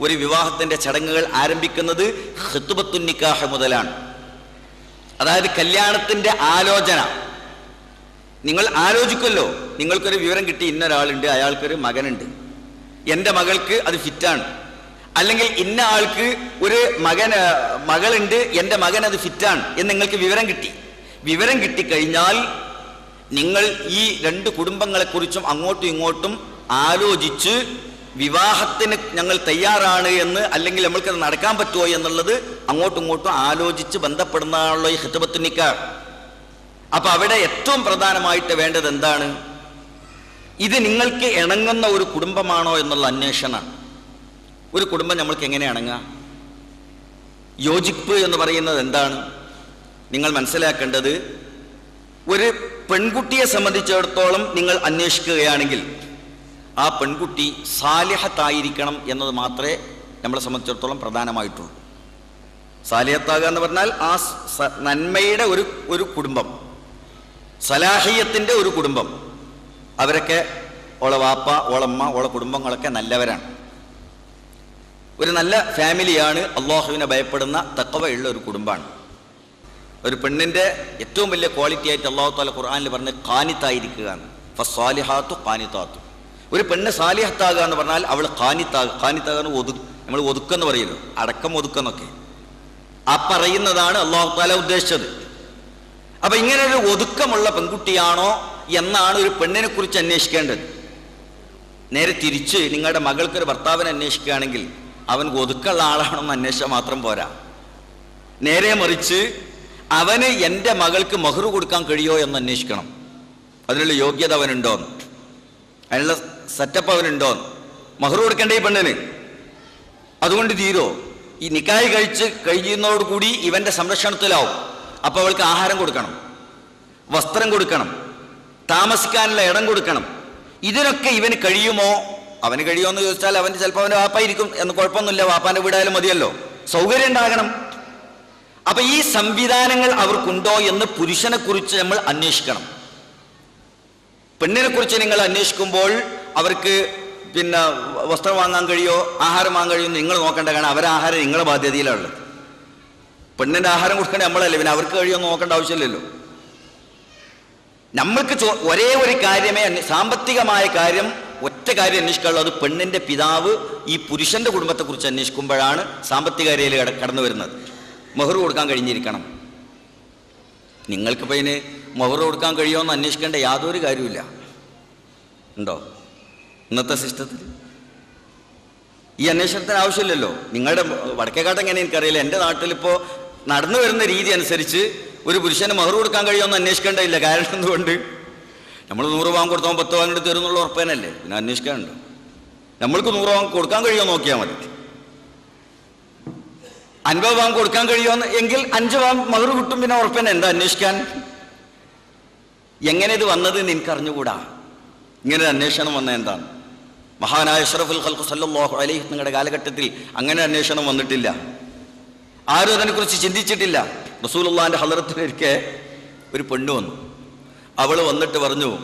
ഒരു വിവാഹത്തിന്റെ ചടങ്ങുകൾ ആരംഭിക്കുന്നത് ഖിത്ബത്തുൻ നിക്കാഹ് മുതലാണ്. അതായത് കല്യാണത്തിന്റെ ആലോചന. നിങ്ങൾ ആലോചിക്കുമല്ലോ നിങ്ങൾക്കൊരു വിവരം കിട്ടി ഇന്നൊരാളുണ്ട് അയാൾക്കൊരു മകനുണ്ട്. എന്റെ മകൾക്ക് അത് ഫിറ്റാണ്. അല്ലെങ്കിൽ ഇന്ന ആൾക്ക് ഒരു മകൻ മകളുണ്ട് എന്റെ മകൻ അത് ഫിറ്റാണ് എന്ന് നിങ്ങൾക്ക് വിവരം കിട്ടി. വിവരം കിട്ടിക്കഴിഞ്ഞാൽ നിങ്ങൾ ഈ രണ്ട് കുടുംബങ്ങളെക്കുറിച്ചും അങ്ങോട്ടും ഇങ്ങോട്ടും ആലോചിച്ച് വിവാഹത്തിന് ഞങ്ങൾ തയ്യാറാണ് എന്ന് അല്ലെങ്കിൽ നമ്മൾക്കത് നടക്കാൻ പറ്റുമോ എന്നുള്ളത് അങ്ങോട്ടും ഇങ്ങോട്ടും ആലോചിച്ച് ബന്ധപ്പെടുന്നതാണല്ലോ ഈ ഹിത്തബത്തു നിക്കാഹ് അപ്പൊ അവിടെ ഏറ്റവും പ്രധാനമായിട്ട് വേണ്ടത് എന്താണ്? ഇത് നിങ്ങൾക്ക് ഇണങ്ങുന്ന ഒരു കുടുംബമാണോ എന്നുള്ള അന്വേഷണമാണ് ഒരു കുടുംബം നമ്മൾക്ക് എങ്ങനെ ഇണങ്ങാം? യോജിപ്പ് എന്ന് പറയുന്നത് എന്താണ്? നിങ്ങൾ മനസ്സിലാക്കേണ്ടത് ഒരു പെൺകുട്ടിയെ സംബന്ധിച്ചിടത്തോളം നിങ്ങൾ അന്വേഷിക്കുകയാണെങ്കിൽ ആ പെൺകുട്ടി സാലിഹത്തായിരിക്കണം എന്നത് മാത്രമേ നമ്മളെ സംബന്ധിച്ചിടത്തോളം പ്രധാനമായിട്ടുള്ളൂ. സാലിഹത്താകുക എന്ന് പറഞ്ഞാൽ ആ നന്മയുടെ ഒരു ഒരു കുടുംബം സലാഹിയത്തിന്റെ ഒരു കുടുംബം. അവരൊക്കെ ഓളെ വാപ്പ ഓളമ്മ ഓളെ കുടുംബങ്ങളൊക്കെ നല്ലവരാണ്. ഒരു നല്ല ഫാമിലിയാണ് അള്ളാഹുവിനെ ഭയപ്പെടുന്ന തക്കവയുള്ള ഒരു കുടുംബമാണ്. ഒരു പെണ്ണിന്റെ ഏറ്റവും വലിയ ക്വാളിറ്റി ആയിട്ട് അള്ളാഹു താല ഖുർആാനിൽ പറഞ്ഞ് കാനിത്തായിരിക്കുക ഫസ്വാലിഹാത്തു കാനിത്താത്തു ഒരു പെണ്ണ് സാലിഹത്താകുക എന്ന് പറഞ്ഞാൽ അവൾ കാനിത്താകുക കാനിത്താകുന്ന ഒതു നമ്മൾ ഒതുക്കെന്ന് പറയുന്നു. അടക്കം ഒതുക്കെന്നൊക്കെ. ആ പറയുന്നതാണ് അള്ളാഹു താല ഉദ്ദേശിച്ചത്. അപ്പൊ ഇങ്ങനെ ഒരു ഒതുക്കമുള്ള പെൺകുട്ടിയാണോ എന്നാണ് ഒരു പെണ്ണിനെ കുറിച്ച് അന്വേഷിക്കേണ്ടത്. നേരെ തിരിച്ച് നിങ്ങളുടെ മകൾക്കൊരു ഭർത്താവിനെ അന്വേഷിക്കുകയാണെങ്കിൽ അവൻ ഒതുക്കുള്ള ആളാണെന്ന് അന്വേഷിച്ചാൽ മാത്രം പോരാ. നേരെ മറിച്ച് അവന് എന്റെ മകൾക്ക് മഹറു കൊടുക്കാൻ കഴിയോ എന്ന് അന്വേഷിക്കണം. അതിനുള്ള യോഗ്യത അവനുണ്ടോന്ന്. അതിനുള്ള സെറ്റപ്പ് അവനുണ്ടോന്ന് മഹർ കൊടുക്കണ്ടേ പെണ്ണിന്? അതുകൊണ്ട് തീരോ ഈ നിക്കായ് കഴിച്ച് കഴിയുന്നതോടുകൂടി ഇവന്റെ സംരക്ഷണത്തിലാവും. അപ്പോൾ അവൾക്ക് ആഹാരം കൊടുക്കണം വസ്ത്രം കൊടുക്കണം താമസിക്കാനുള്ള ഇടം കൊടുക്കണം. ഇതിനൊക്കെ ഇവന് കഴിയുമോ? അവന് കഴിയുമോ എന്ന് ചോദിച്ചാൽ അവന് ചിലപ്പോൾ അവന്റെ വാപ്പായിരിക്കും എന്ന് കുഴപ്പമൊന്നുമില്ല. വാപ്പാന്റെ വീടായാലും മതിയല്ലോ. സൗകര്യം ഉണ്ടാകണം. അപ്പൊ ഈ സംവിധാനങ്ങൾ അവർക്കുണ്ടോ എന്ന് പുരുഷനെ കുറിച്ച് നമ്മൾ അന്വേഷിക്കണം. പെണ്ണിനെ കുറിച്ച് നിങ്ങൾ അന്വേഷിക്കുമ്പോൾ അവർക്ക് പിന്നെ വസ്ത്രം വാങ്ങാൻ കഴിയോ ആഹാരം വാങ്ങാൻ കഴിയോ നിങ്ങൾ നോക്കേണ്ട കാരണം അവരെ ആഹാരം നിങ്ങളുടെ ബാധ്യതയിലുള്ളത് പെണ്ണിന്റെ ആഹാരം കൊടുക്കേണ്ട നമ്മളല്ലേ പിന്നെ അവർക്ക് കഴിയോ നോക്കേണ്ട ആവശ്യമില്ലല്ലോ. നമ്മൾക്ക് ഒരേ ഒരു കാര്യമേ സാമ്പത്തികമായ കാര്യം ഒറ്റ കാര്യം അന്വേഷിക്കാനുള്ളൂ അത് പെണ്ണിന്റെ പിതാവ് ഈ പുരുഷന്റെ കുടുംബത്തെക്കുറിച്ച് അന്വേഷിക്കുമ്പോഴാണ് സാമ്പത്തിക കാര്യയിൽ കടന്നു വരുന്നത്. മഹർ കൊടുക്കാൻ കഴിഞ്ഞിരിക്കണം. നിങ്ങൾക്ക് ഇതിന് മഹർ കൊടുക്കാൻ കഴിയുമോ എന്ന് അന്വേഷിക്കേണ്ട യാതൊരു കാര്യമില്ല ഉണ്ടോ? ഇന്നത്തെ സിസ്റ്റത്തിൽ? ഈ അന്വേഷണത്തിന് ആവശ്യമില്ലല്ലോ. നിങ്ങളുടെ വടക്കേക്കാട്ട് എങ്ങനെ എനിക്കറിയില്ല. എന്റെ നാട്ടിലിപ്പോൾ നടന്നു വരുന്ന രീതി അനുസരിച്ച് ഒരു പുരുഷന് മഹർ കൊടുക്കാൻ കഴിയുമെന്ന് അന്വേഷിക്കേണ്ടതില്ല കാരണം എന്തുകൊണ്ട്? നമ്മൾ നൂറ് പാവം കൊടുത്താൽ പത്ത് പാവം കൂടി തരുന്നുള്ള ഉറപ്പേനല്ലേ? പിന്നെ അന്വേഷിക്കാനുണ്ടോ? നമ്മൾക്ക് നൂറ് പാവം കൊടുക്കാൻ കഴിയുമോ നോക്കിയാൽ മതി. അൻപത് പാവം കൊടുക്കാൻ കഴിയോ എങ്കിൽ അഞ്ച് പാവം മഹർ കിട്ടും പിന്നെ ഉറപ്പേനെ. എന്താ അന്വേഷിക്കാൻ? എങ്ങനെ ഇത് വന്നത് എനിക്കറിഞ്ഞുകൂടാ. ഇങ്ങനെ ഒരു അന്വേഷണം വന്നത് എന്താണ്? മഹാനായ ഷറഫുൽ ഖൽഖു സല്ലാഹു അലൈഹി നിങ്ങളുടെ കാലഘട്ടത്തിൽ അങ്ങനെ അന്വേഷണം വന്നിട്ടില്ല. ആരും അതിനെക്കുറിച്ച് ചിന്തിച്ചിട്ടില്ല. റസൂലുള്ളാന്റെ ഹലറത്തിലൊരിക്കെ ഒരു പെണ്ണ് വന്നു. അവൾ വന്നിട്ട് പറഞ്ഞു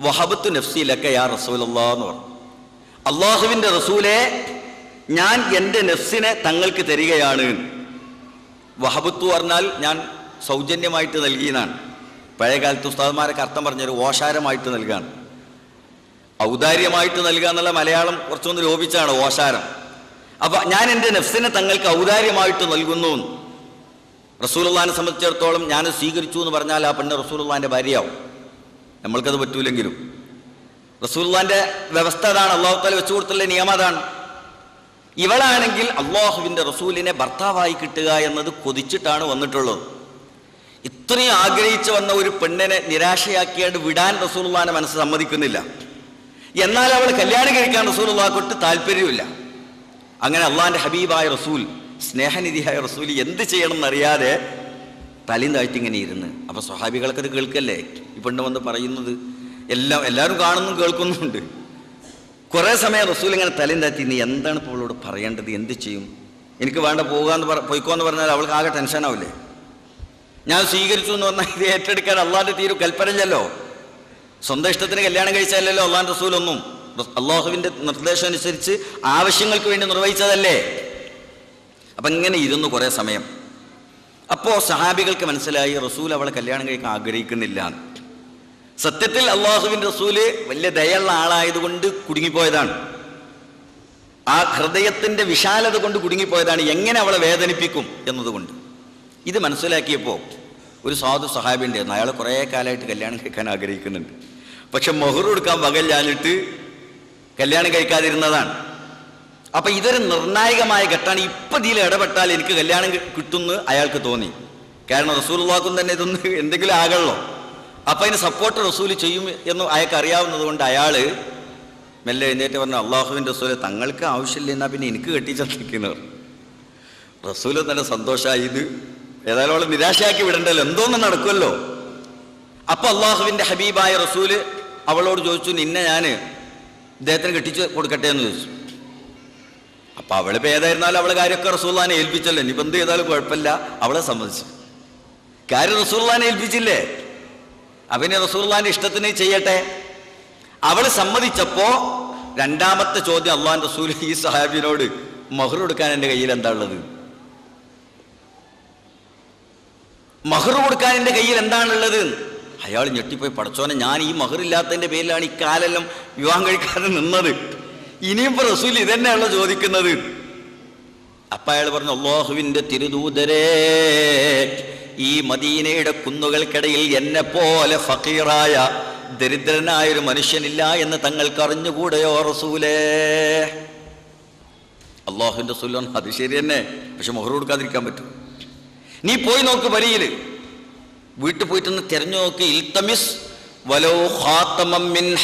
വഹബത്ത് നഫ്സിയിലൊക്കെ യാ റസൂലല്ലാ എന്ന് പറഞ്ഞു. അള്ളാഹുവിന്റെ റസൂലെ ഞാൻ എന്റെ നഫ്സിനെ തങ്ങൾക്ക് തരികയാണ്. വഹബത്ത് പറഞ്ഞാൽ ഞാൻ സൗജന്യമായിട്ട് നൽകിയെന്നാണ്. പഴയകാലത്ത് ഉസ്താദ്മാരൊക്കെ അർത്ഥം പറഞ്ഞൊരു ഓശാരമായിട്ട് നൽകാണ്. ഔദാര്യമായിട്ട് നൽകുക എന്നുള്ള മലയാളം കുറച്ചൊന്ന് ലോപിച്ചാണ് ഓശാരം. അപ്പൊ ഞാൻ എന്റെ നഫ്സിനെ തങ്ങൾക്ക് ഔദാര്യമായിട്ട് നൽകുന്നു റസൂലുള്ളാനെ സംബന്ധിച്ചിടത്തോളം ഞാൻ സ്വീകരിച്ചു എന്ന് പറഞ്ഞാൽ ആ പെണ്ണ് റസൂലുള്ളാന്റെ ഭാര്യയാവും. നമ്മൾക്കത് പറ്റൂലെങ്കിലും. റസൂലുള്ളാന്റെ വ്യവസ്ഥ അതാണ്. അള്ളാഹുത്താല വെച്ചു കൊടുത്തുള്ള നിയമം അതാണ്. ഇവളാണെങ്കിൽ അള്ളാഹുവിന്റെ റസൂലിനെ ഭർത്താവായി കിട്ടുക എന്നത് കൊതിച്ചിട്ടാണ് വന്നിട്ടുള്ളത്. ഇത്രയും ആഗ്രഹിച്ചു വന്ന ഒരു പെണ്ണിനെ നിരാശയാക്കിയാണ്ട് വിടാൻ റസൂൽ മനസ്സ് സമ്മതിക്കുന്നില്ല. എന്നാൽ അവൾ കല്യാണം കഴിക്കാൻ റസൂലുള്ളാഹ്ക്കൊട്ട് താല്പര്യമില്ല. അങ്ങനെ അള്ളാഹിന്റെ ഹബീബായ റസൂൽ സ്നേഹനിധിയായ റസൂൽ എന്ത് ചെയ്യണം എന്നറിയാതെ തലയും താഴ്ത്തി ഇങ്ങനെ ഇരുന്ന്. അപ്പൊ സ്വഹാബികൾക്കത് കേൾക്കല്ലേ? പെണ്ണ് വന്ന് പറയുന്നത്. എല്ലാം എല്ലാവരും കാണുന്നു കേൾക്കുന്നുണ്ട് കുറേ സമയം റസൂൽ ഇങ്ങനെ തലയും താഴ്ത്തി നീ എന്താണ് ഇപ്പോൾ അവളോട് പറയേണ്ടത്? എന്ത് ചെയ്യും? എനിക്ക് വേണ്ട പോകാന്ന് പറ പോയിക്കോന്ന് പറഞ്ഞാൽ അവൾക്ക് ആകെ ടെൻഷനാവില്ലേ ഞാൻ സ്വീകരിച്ചു എന്ന് പറഞ്ഞാൽ ഇത് ഏറ്റെടുക്കാൻ അള്ളാന്റെ തീരു കൽപ്പനയില്ലല്ലോ. സ്വന്തം ഇഷ്ടത്തിന് കല്യാണം കഴിച്ചാലല്ലോ അള്ളാൻ റസൂലൊന്നും. അള്ളാഹുവിന്റെ നിർദ്ദേശം അനുസരിച്ച് ആവശ്യങ്ങൾക്ക് വേണ്ടി നിർവഹിച്ചതല്ലേ? അപ്പൊ ഇങ്ങനെ ഇരുന്നു കുറെ സമയം. അപ്പോ സഹാബികൾക്ക് മനസ്സിലായി റസൂൽ അവളെ കല്യാണം കഴിക്കാൻ ആഗ്രഹിക്കുന്നില്ല സത്യത്തിൽ അള്ളാഹുവിന്റെ റസൂൽ വലിയ ദയുള്ള ആളായതുകൊണ്ട് കുടുങ്ങിപ്പോയതാണ്. ആ ഹൃദയത്തിന്റെ വിശാലത കൊണ്ട് കുടുങ്ങിപ്പോയതാണ്. എങ്ങനെ അവളെ വേദനിപ്പിക്കും എന്നതുകൊണ്ട്. ഇത് മനസ്സിലാക്കിയപ്പോൾ ഒരു സാധു സഹാബി അയാൾ കുറേ കാലമായിട്ട് കല്യാണം കഴിക്കാൻ ആഗ്രഹിക്കുന്നുണ്ട്. പക്ഷെ മൊഹർ കൊടുക്കാൻ വകല്ലാഞ്ഞിട്ട് കല്യാണം കഴിക്കാതിരുന്നതാണ്. അപ്പൊ ഇതൊരു നിർണായകമായ ഘട്ടമാണ്. ഇപ്പൊ ഇതിൽ ഇടപെട്ടാൽ എനിക്ക് കല്യാണം കിട്ടുമെന്ന് അയാൾക്ക് തോന്നി. കാരണം റസൂലുള്ളാക്കും തന്നെ ഇതൊന്ന് എന്തെങ്കിലും ആകണല്ലോ അപ്പൊ അതിന് സപ്പോർട്ട് റസൂൽ ചെയ്യും എന്ന് അയാൾക്ക് അറിയാവുന്നത് കൊണ്ട് അയാൾ മെല്ലെ എഴുന്നേറ്റ് പറഞ്ഞു അള്ളാഹുവിന്റെ റസൂൽ തങ്ങൾക്ക് ആവശ്യമില്ല എന്നാ പിന്നെ എനിക്ക് കെട്ടിച്ചിരിക്കുന്നവർ റസൂൽ തന്നെ സന്തോഷമായി ഇത് ഏതായാലും നിരാശയാക്കി വിടണ്ടല്ലോ. എന്തോന്ന് നടക്കുമല്ലോ. അപ്പൊ അള്ളാഹുവിന്റെ ഹബീബായ റസൂൽ അവളോട് ചോദിച്ചു നിന്നെ ഞാൻ ഇദ്ദേഹത്തിന് കെട്ടിച്ച് കൊടുക്കട്ടെ എന്ന് ചോദിച്ചു. അപ്പൊ അവൾ ഇപ്പൊ ഏതായിരുന്നാലും അവളെ കാര്യമൊക്കെ റസൂല്ലാനെ ഏൽപ്പിച്ചല്ലോ. ഇനി എന്ത് ചെയ്താലും കുഴപ്പമില്ല. അവളെ സംബന്ധിച്ചു. കാര്യം റസൂല്ലാനെ ഏൽപ്പിച്ചില്ലേ? അവനെ റസൂല്ലാന്റെ ഇഷ്ടത്തിന് ചെയ്യട്ടെ. അവൾ സമ്മതിച്ചപ്പോ രണ്ടാമത്തെ ചോദ്യം അള്ളാഹാൻ റസൂൽ ഈ സഹാബിനോട് മഹർ കൊടുക്കാൻ എന്റെ കയ്യിൽ എന്താ ഉള്ളത്? മഹർ കൊടുക്കാൻ എന്റെ കയ്യിൽ എന്താണുള്ളത്? അയാൾ ഞെട്ടിപ്പോയി. പടച്ചോനെ ഞാൻ ഈ മഹറില്ലാത്തതിന്റെ പേരിലാണ് ഈ കാലെല്ലാം വിവാഹം കഴിക്കാതെ നിന്നത്. ഇനിയും റസൂൽ ഇതന്നെയാണല്ലോ ചോദിക്കുന്നത്. അപ്പ അയാൾ പറഞ്ഞു അള്ളാഹുവിന്റെ തിരുദൂതരേ ഈ മദീനയുടെ കുന്നുകൾക്കിടയിൽ എന്നെ പോലെ ഫക്കീറായ ദരിദ്രനായ ഒരു മനുഷ്യനില്ല എന്ന് തങ്ങൾക്ക് അറിഞ്ഞുകൂടെയോ റസൂലേ? അള്ളാഹുവിന്റെ റസൂലാണ് അത് ശരി തന്നെ. പക്ഷെ മൊഹർ കൊടുക്കാതിരിക്കാൻ പറ്റും. നീ പോയി നോക്ക് വരിയിൽ വീട്ടിൽ പോയിട്ടൊന്ന് തിരഞ്ഞു നോക്ക്. ഇൽത്തമിസ്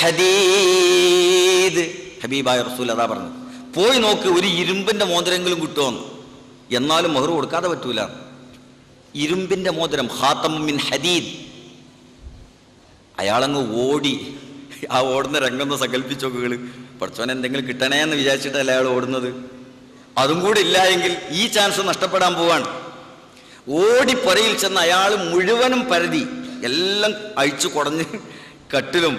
ഹദീദ്. ഹബീബായ റസൂൽ അതാ പറഞ്ഞു പോയി നോക്ക് ഒരു ഇരുമ്പിന്റെ മോതിരെങ്കിലും കിട്ടുമെന്ന് എന്നാലും മഹർ കൊടുക്കാതെ പറ്റൂല. ഇരുമ്പിന്റെ മോതിരം ഹാത്തമിൻ മിൻ ഹദീദ്. അയാളങ്ങ് ഓടി. ആ ഓടുന്ന രംഗം സങ്കല്പിച്ചോക്കുകൾ പഠിച്ചവൻ എന്തെങ്കിലും കിട്ടണേ എന്ന് വിചാരിച്ചിട്ടല്ല അയാൾ ഓടുന്നത്? അതും കൂടി ഇല്ല എങ്കിൽ ഈ ചാൻസ് നഷ്ടപ്പെടാൻ പോവാണ്. ഓടി പുരയിൽ ചെന്ന് അയാൾ മുഴുവനും പരതി. എല്ലാം അഴിച്ചു കുടഞ്ഞ് കട്ടിലും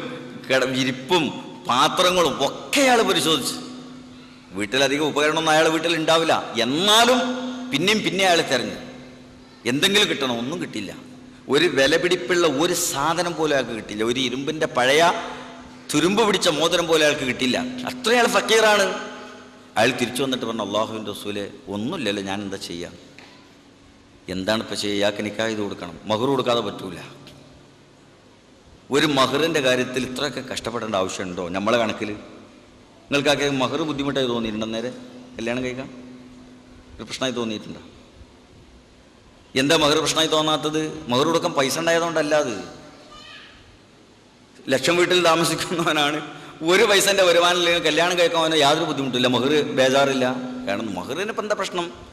ഇരിപ്പും പാത്രങ്ങളും ഒക്കെ അയാൾ പരിശോധിച്ചു. വീട്ടിലധികം ഉപകരണമൊന്നും അയാൾ വീട്ടിൽ ഉണ്ടാവില്ല. എന്നാലും പിന്നെയും പിന്നെ അയാൾ തിരഞ്ഞു. എന്തെങ്കിലും കിട്ടണം? ഒന്നും കിട്ടില്ല ഒരു വില പിടിപ്പുള്ള ഒരു സാധനം പോലും അയാൾക്ക് കിട്ടില്ല ഒരു ഇരുമ്പിന്റെ പഴയ തുരുമ്പ് പിടിച്ച മോതിരം പോലെ അയാൾക്ക് കിട്ടില്ല അത്ര അയാൾ ഫക്കീറാണ്. അയാൾ തിരിച്ചു വന്നിട്ട് പറഞ്ഞു അള്ളാഹുവിന്റെ റസൂലെ ഒന്നുമില്ലല്ലോ ഞാൻ എന്താ ചെയ്യാം? എന്താണ് ഇയാൾക്ക് നിൽക്കാൻ ഇത് കൊടുക്കണം. മഹർ കൊടുക്കാതെ പറ്റൂല. ഒരു മഹറിന്റെ കാര്യത്തിൽ ഇത്രയൊക്കെ കഷ്ടപ്പെടേണ്ട ആവശ്യമുണ്ടോ? നമ്മളെ കണക്കിൽ നിങ്ങൾക്കൊക്കെ മഹർ ബുദ്ധിമുട്ടായി തോന്നിയിട്ടുണ്ടോ നേരെ കല്യാണം കഴിക്കാൻ? ഒരു പ്രശ്നമായി തോന്നിയിട്ടുണ്ടോ? എന്താ മഹർ പ്രശ്നമായി തോന്നാത്തത്? മഹർ കൊടുക്കാൻ പൈസ ഉണ്ടായതുകൊണ്ടല്ല അത്. ലക്ഷം വീട്ടിൽ താമസിക്കുന്നവനാണ്. ഒരു പൈസന്റെ വരുമാനമില്ലെങ്കിൽ കല്യാണം കഴിക്കാൻ യാതൊരു ബുദ്ധിമുട്ടില്ല മഹർ ബേജാറില്ല. കാരണം മഹറിന് ഇപ്പം എന്താ പ്രശ്നം?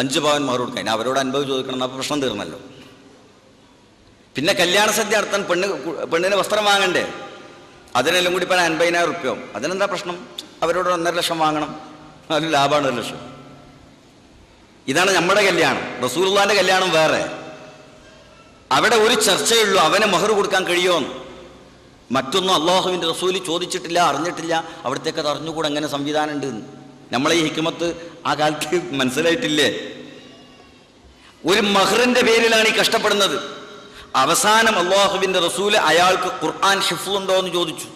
അഞ്ച് പവൻ കൊടുക്കാൻ. ഇനി അവരോട് അനുഭവം ചോദിക്കണം എന്നാൽ പ്രശ്നം തീർന്നല്ലോ. പിന്നെ കല്യാണ സദ്യ നടത്താൻ പെണ്ണ് പെണ്ണിന് വസ്ത്രം വാങ്ങണ്ടേ? അതിനെല്ലാം കൂടി പറഞ്ഞാൽ അൻപതിനായിരം റുപ്യാവും അതിനെന്താ പ്രശ്നം? അവരോട് ഒന്നര ലക്ഷം വാങ്ങണം. അതിൽ ലാഭമാണ് ഒരു ലക്ഷം. ഇതാണ് നമ്മുടെ കല്യാണം. റസൂർദാന്റെ കല്യാണം വേറെ. അവിടെ ഒരു ചർച്ചയുള്ളൂ അവന് മഹർ കൊടുക്കാൻ കഴിയുമോ മറ്റൊന്നും അള്ളാഹുവിന്റെ റസൂൽ ചോദിച്ചിട്ടില്ല അറിഞ്ഞിട്ടില്ല. അവിടത്തേക്ക് അത് അറിഞ്ഞുകൂടെ എങ്ങനെ സംവിധാനം ഉണ്ട് നമ്മളെ ഈ ഹിക്കുമത്ത് ആ കാലത്ത് മനസ്സിലായിട്ടില്ലേ? ഒരു മഹറിന്റെ പേരിലാണ് ഈ കഷ്ടപ്പെടുന്നത്. അവസാനം അള്ളാഹുവിന്റെ റസൂൽ അയാൾക്ക് ഖുർആൻ ഉണ്ടോ എന്ന് ചോദിച്ചു.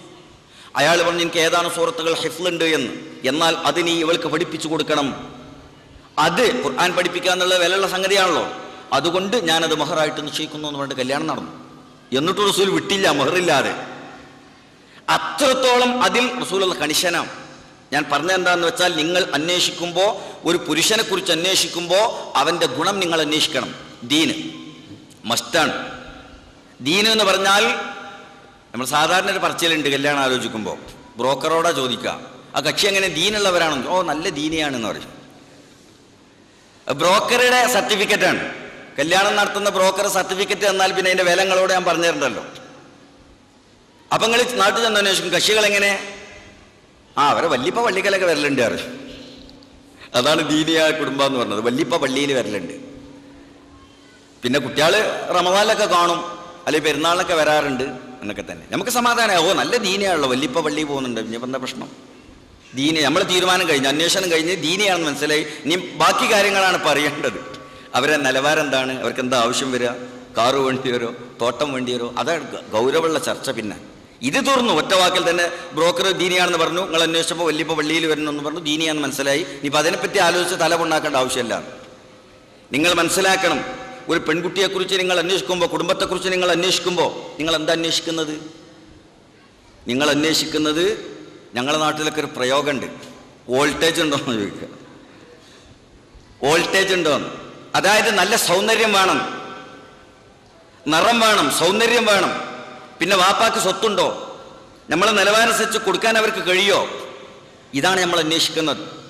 അയാൾ പറഞ്ഞു എനിക്ക് ഏതാണ് സുഹൃത്തുക്കൾ ഉണ്ട് എന്ന്. എന്നാൽ അതിന് ഇവൾക്ക് പഠിപ്പിച്ചു കൊടുക്കണം. അത് ഖുർആൻ പഠിപ്പിക്കുക എന്നുള്ള വിലയുള്ള സംഗതിയാണല്ലോ. അതുകൊണ്ട് ഞാനത് മഹറായിട്ട് നിശ്ചയിക്കുന്നു എന്ന് പറഞ്ഞിട്ട് കല്യാണം നടന്നു. എന്നിട്ട് റസൂൽ വിട്ടില്ല മഹറില്ലാതെ. അത്രത്തോളം അതിൽ റസൂലുള്ള കണിശനാണ്. ഞാൻ പറഞ്ഞത് എന്താണെന്ന് വെച്ചാൽ നിങ്ങൾ അന്വേഷിക്കുമ്പോൾ ഒരു പുരുഷനെ കുറിച്ച് അന്വേഷിക്കുമ്പോൾ അവന്റെ ഗുണം നിങ്ങൾ അന്വേഷിക്കണം. ദീന് മസ്റ്റാണ് ദീന് എന്ന് പറഞ്ഞാൽ നമ്മൾ സാധാരണ ഒരു പറച്ചിലുണ്ട് കല്യാണം ആലോചിക്കുമ്പോൾ ബ്രോക്കറോടാ ചോദിക്കുക. ആ കക്ഷി എങ്ങനെ ദീനുള്ളവരാണോ ഓ നല്ല ദീനിയാണെന്ന് പറയും. ബ്രോക്കറുടെ സർട്ടിഫിക്കറ്റാണ് കല്യാണം നടത്തുന്ന ബ്രോക്കർ സർട്ടിഫിക്കറ്റ് തന്നാൽ പിന്നെ അതിന്റെ വിലങ്ങളോട് ഞാൻ പറഞ്ഞു തരണ്ടല്ലോ അപ്പൊ നിങ്ങൾ നാട്ടിൽ ചെന്ന് അന്വേഷിക്കും കക്ഷികൾ എങ്ങനെ? ആ അവരെ വല്യപ്പ പള്ളിക്കലൊക്കെ വരലുണ്ട് അവർ. അതാണ് ദീനിയ കുടുംബം എന്ന് പറഞ്ഞത്. വല്യപ്പ പള്ളിയിൽ വരലുണ്ട്. പിന്നെ കുട്ടികൾ റമദാനിലൊക്കെ കാണും അല്ലെങ്കിൽ പെരുന്നാളിനൊക്കെ വരാറുണ്ട് എന്നൊക്കെ തന്നെ. നമുക്ക് ഓ നല്ല ദീനയാണല്ലോ. വല്യപ്പ പള്ളി പോകുന്നുണ്ട്. ഇനിയിപ്പോൾ എന്താ പ്രശ്നം? ദീന നമ്മൾ തീരുമാനം കഴിഞ്ഞു. അന്വേഷണം കഴിഞ്ഞ് ദീനയാണെന്ന് മനസ്സിലായി. ഇനി ബാക്കി കാര്യങ്ങളാണ് പറയേണ്ടത്. അവരെ നിലവാരം എന്താണ്? അവർക്ക് എന്താ ആവശ്യം വരിക? കാറ് വേണ്ടി വരുമോ? തോട്ടം വേണ്ടി വരുമോ? അതാണ് ഗൗരവമുള്ള ചർച്ച പിന്നെ. ഇത് തീർന്നു ഒറ്റ വാക്കിൽ തന്നെ ബ്രോക്കർ ദീനിയാണെന്ന് പറഞ്ഞു. നിങ്ങൾ അന്വേഷിച്ചപ്പോൾ വലിയപ്പോൾ വള്ളിയിൽ വരുന്നെന്ന് പറഞ്ഞു. ദീനിയാണെന്ന് മനസ്സിലായി. ഇനിയിപ്പോൾ അതിനെപ്പറ്റി ആലോചിച്ച് തല കൊണ്ടാക്കേണ്ട ആവശ്യമില്ല. നിങ്ങൾ മനസ്സിലാക്കണം. ഒരു പെൺകുട്ടിയെക്കുറിച്ച് നിങ്ങൾ അന്വേഷിക്കുമ്പോൾ കുടുംബത്തെക്കുറിച്ച് നിങ്ങൾ അന്വേഷിക്കുമ്പോൾ നിങ്ങൾ എന്താ അന്വേഷിക്കുന്നത്? നിങ്ങൾ അന്വേഷിക്കുന്നത് ഞങ്ങളുടെ നാട്ടിലൊക്കെ ഒരു പ്രയോഗമുണ്ട്. വോൾട്ടേജ് ഉണ്ടോ എന്ന് ചോദിക്കുക. വോൾട്ടേജ് ഉണ്ടോ അതായത് നല്ല സൗന്ദര്യം വേണം. നിറം വേണം. സൗന്ദര്യം വേണം. പിന്നെ വാപ്പാക്ക് സ്വത്തുണ്ടോ? നമ്മളെ നിലവാരമനുസരിച്ച് കൊടുക്കാൻ അവർക്ക് കഴിയോ? ഇതാണ് നമ്മൾ അന്വേഷിക്കുന്നത്.